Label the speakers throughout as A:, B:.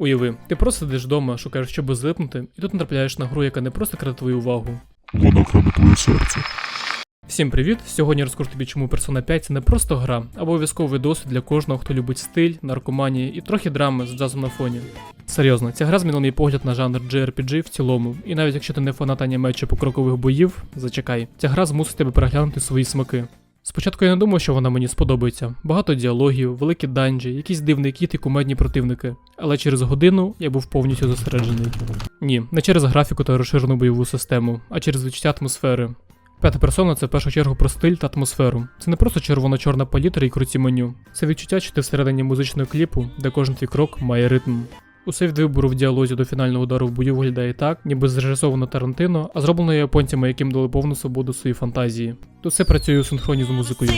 A: Уяви, ти просто сидиш вдома, шукаєш, щоб злипнути, і тут натрапляєш на гру, яка не просто краде твою увагу.
B: Вона краде твоє серце.
A: Всім привіт! Сьогодні розкажу тобі, чому Persona 5 це не просто гра, а обов'язковий досвід для кожного, хто любить стиль, наркоманії і трохи драми з джазом на фоні. Серйозно, ця гра змінила мій погляд на жанр JRPG в цілому, і навіть якщо ти не фанат аніме чи покрокових боїв, зачекай, ця гра змусить тебе переглянути свої смаки. Спочатку я не думав, що вона мені сподобається. Багато діалогів, великі данжі, якісь дивний кіт і кумедні противники. Але через годину я був повністю зосереджений. Ні, не через графіку та розширену бойову систему, а через відчуття атмосфери. П'ята персона це в першу чергу про стиль та атмосферу. Це не просто червоно-чорна палітра і круті меню. Це відчуття, що ти всередині музичного кліпу, де кожен твій крок має ритм. Усе від вибору в діалозі до фінального удару в бою виглядає так, ніби зрежисовано Тарантино, а зроблено японцями, яким дали повну свободу своїй фантазії. Тут все працює у синхроні з музикою.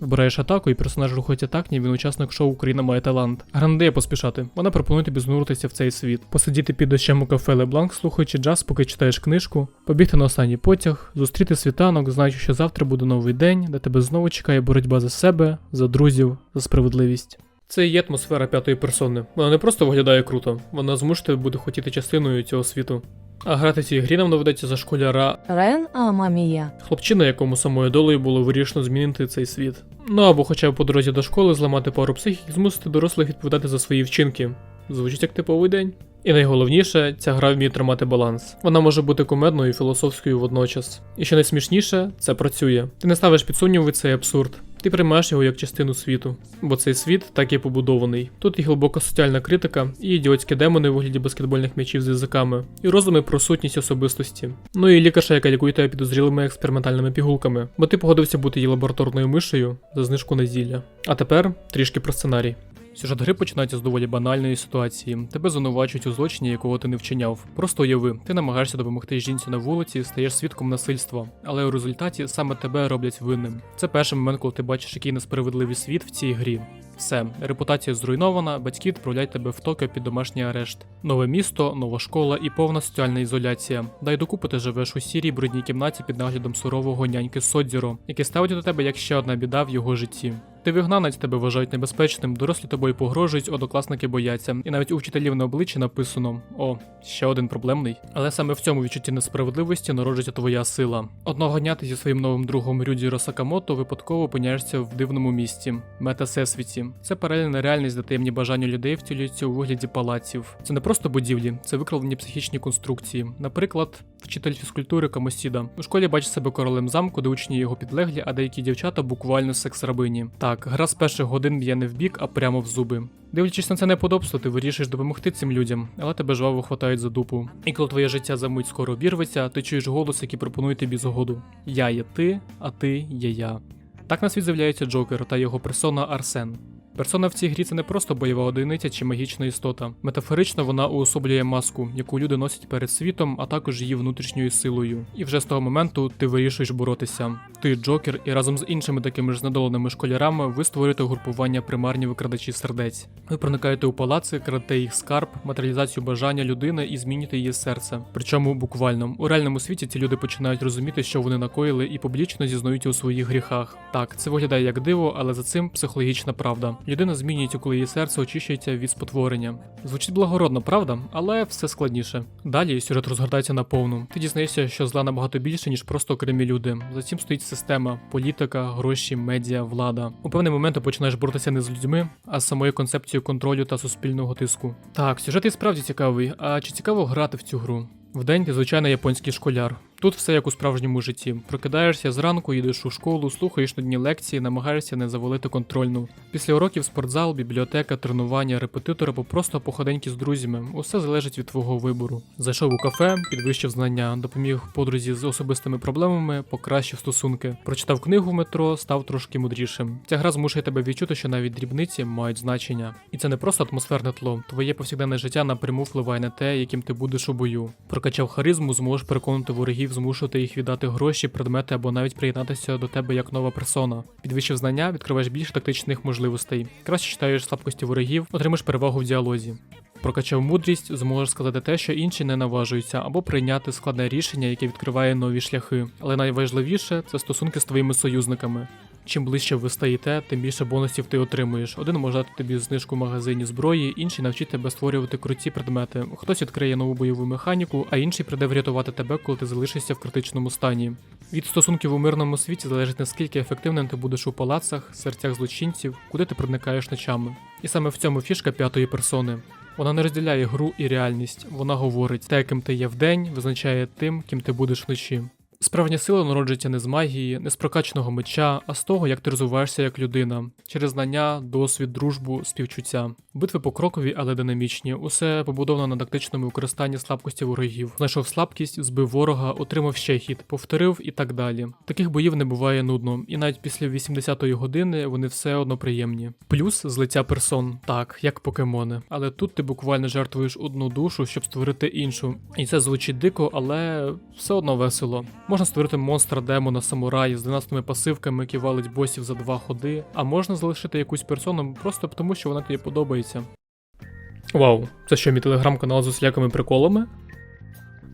A: Вибираєш атаку, і персонаж рухається так, ніби він учасник шоу Україна має талант. Гра не дає поспішати. Вона пропонує тобі знуритися в цей світ, посидіти під дощем у кафе Лебланк, слухаючи джаз, поки читаєш книжку, побігти на останній потяг, зустріти світанок, знаючи, що завтра буде новий день, де тебе знову чекає боротьба за себе, за друзів, за справедливість. Це є атмосфера п'ятої персони. Вона не просто виглядає круто, вона змушує тебе бути хотіти частиною цього світу. А грати цій грі нам доведеться за школяра
C: Рен Амамія.
A: хлопчина, якому самою долею було вирішено змінити цей світ. Ну або хоча б по дорозі до школи зламати пару психік і змусити дорослих відповідати за свої вчинки. Звучить як типовий день. І найголовніше, ця гра вміє тримати баланс. Вона може бути кумедною і філософською водночас. І що найсмішніше, це працює. Ти не ставиш під сумніви цей абсурд. Ти приймаєш його як частину світу, бо цей світ так і побудований. Тут і глибока соціальна критика, і ідіотські демони у вигляді баскетбольних м'ячів з язиками, і розуми про сутність особистості. Ну і лікарша, яка лікує тебе підозрілими експериментальними пігулками, бо ти погодився бути її лабораторною мишею за знижку на зілля. А тепер трішки про сценарій. Сюжет гри починається з доволі банальної ситуації. Тебе звинувачують у злочині, якого ти не вчиняв. Просто уяви, ти намагаєшся допомогти жінці на вулиці, стаєш свідком насильства, але у результаті саме тебе роблять винним. Це перший момент, коли ти бачиш, який несправедливий світ в цій грі. Все, репутація зруйнована, батьки відправляють тебе в Токіо під домашній арешт. Нове місто, нова школа і повна соціальна ізоляція. Дай докупи ти живеш у сірій брудній кімнаті під наглядом сурового няньки Содзіро, який ставить до тебе як ще одна біда в його житті. Ти вигнанець тебе вважають небезпечним, дорослі тобою погрожують, однокласники бояться, і навіть у вчителів на обличчі написано: О, ще один проблемний. Але саме в цьому відчутті несправедливості народжується твоя сила. Одного дня ти зі своїм новим другом Рюдіро Сакамото випадково опиняєшся в дивному місті метасесвіті. Це паралельна реальність, де таємні бажання людей втілюються у вигляді палаців. Це не просто будівлі, це викривлені психічні конструкції. Наприклад, вчитель фізкультури Камосіда у школі бачить себе королем замку, де учні його підлеглі, а деякі дівчата буквально секс-рабині. Так, гра з перших годин б'є не в бік, а прямо в зуби. Дивлячись на це неподобство, ти вирішиш допомогти цим людям, але тебе жваво хватають за дупу. І коли твоє життя за мить скоро обірветься, ти чуєш голос, який пропонує тобі згоду. Я є ти, а ти є я. Так на світ з'являється Джокер та його персона Арсен. Персона в цій грі це не просто бойова одиниця чи магічна істота. Метафорично вона уособлює маску, яку люди носять перед світом, а також її внутрішньою силою. І вже з того моменту ти вирішуєш боротися. Ти Джокер, і разом з іншими такими ж знедоленими школярами ви створюєте групування примарні викрадачі сердець. Ви проникаєте у палаци, крадете їх скарб, матеріалізацію бажання людини і змінюєте її серце. Причому буквально у реальному світі ці люди починають розуміти, що вони накоїли, і публічно зізнаються у своїх гріхах. Так, це виглядає як диво, але за цим психологічна правда. Людина змінюється, коли її серце очищується від спотворення. Звучить благородно, правда, але все складніше. Далі сюжет розгортається наповну. Ти дізнаєшся, що зла набагато більше, ніж просто окремі люди. За цим стоїть система, політика, гроші, медіа, влада. У певний момент ти починаєш боротися не з людьми, а з самою концепцією контролю та суспільного тиску. Так, сюжет і справді цікавий. А чи цікаво грати в цю гру? Вдень ти звичайний японський школяр. Тут все як у справжньому житті. Прокидаєшся зранку, їдеш у школу, слухаєш нудні лекції, намагаєшся не завалити контрольну. Після уроків спортзал, бібліотека, тренування, репетитор або просто походеньки з друзями. Усе залежить від твого вибору. Зайшов у кафе, підвищив знання, допоміг подрузі з особистими проблемами, покращив стосунки. Прочитав книгу в метро, став трошки мудрішим. Ця гра змушує тебе відчути, що навіть дрібниці мають значення. І це не просто атмосферне тло. Твоє повсякденне життя напряму впливає на те, яким ти будеш у бою. Прокачав харизму, зможеш переконати ворогів, змушувати їх віддати гроші, предмети або навіть приєднатися до тебе як нова персона. Підвищив знання, відкриваєш більше тактичних можливостей. Краще читаєш слабкості ворогів, отримаєш перевагу в діалозі. Прокачав мудрість, зможеш сказати те, що інші не наважуються, або прийняти складне рішення, яке відкриває нові шляхи. Але найважливіше це стосунки з твоїми союзниками. Чим ближче ви стаєте, тим більше бонусів ти отримуєш. Один може дати тобі знижку в магазині зброї, інший навчить тебе створювати круті предмети. Хтось відкриє нову бойову механіку, а інший прийде врятувати тебе, коли ти залишишся в критичному стані. Від стосунків у мирному світі залежить наскільки ефективним ти будеш у палацах, серцях злочинців, куди ти проникаєш ночами. І саме в цьому фішка п'ятої персони. Вона не розділяє гру і реальність. Вона говорить, те, ким ти є вдень, визначає тим, ким ти будеш вночі. Справжня сила народжується не з магії, не з прокачаного меча, а з того, як ти розвиваєшся як людина, через знання, досвід, дружбу, співчуття. Битви покрокові, але динамічні. Усе побудовано на тактичному використанні слабкості ворогів. Знайшов слабкість, збив ворога, отримав ще хід, повторив і так далі. Таких боїв не буває нудно, і навіть після 80-ї години вони все одно приємні. Плюс злиття персон, так, як покемони. Але тут ти буквально жертвуєш одну душу, щоб створити іншу. І це звучить дико, але все одно весело. Можна створити монстра демона самураї з 12 пасивками, які валить босів за два ходи, а можна залишити якусь персону просто тому, що вона тобі подобається. Вау, це що, мій телеграм-канал з усілякими приколами?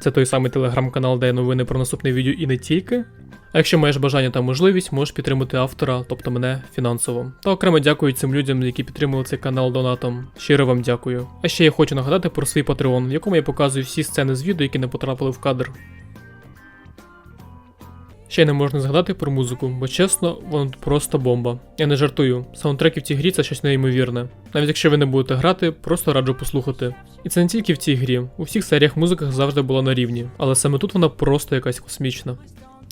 A: Це той самий телеграм-канал, де є новини про наступне відео і не тільки. А якщо маєш бажання та можливість, можеш підтримати автора, тобто мене, фінансово. Та окремо дякую цим людям, які підтримали цей канал донатом. Щиро вам дякую. А ще я хочу нагадати про свій Patreon, в якому я показую всі сцени з відео, які не потрапили в кадр. Ще й не можна згадати про музику, бо чесно, вона тут просто бомба. Я не жартую. Саундтреки в цій грі це щось неймовірне. Навіть якщо ви не будете грати, просто раджу послухати. І це не тільки в цій грі, у всіх серіях музика завжди була на рівні, але саме тут вона просто якась космічна.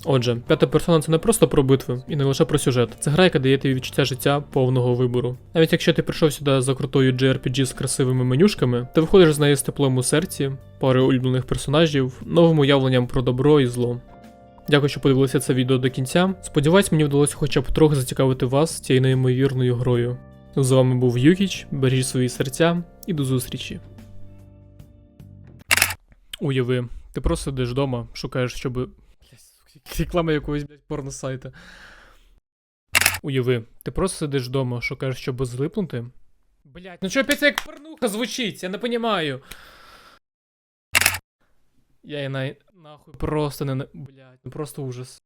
A: Отже, п'ята персона це не просто про битви і не лише про сюжет. Це гра, яка дає тобі відчуття життя повного вибору. Навіть якщо ти прийшов сюди за крутою JRPG з красивими менюшками, ти виходиш з неї з теплом у серці, парою улюблених персонажів, новим уявленням про добро і зло. Дякую, що подивилися це відео до кінця. Сподіваюсь, мені вдалося хоча б трохи зацікавити вас цією неймовірною грою. З вами був Юкіч, бережіть свої серця і до зустрічі. Уяви, ти просто сидиш вдома, шукаєш, щоб. Реклама якогось, блядь, порносайта. Уяви, ти просто сидиш вдома, шукаєш, щоб злипнути. Блять, ну чого опять як порнуха звучить? Я не понімаю. Я і на... нахуй просто не. Блядь, ну просто ужас.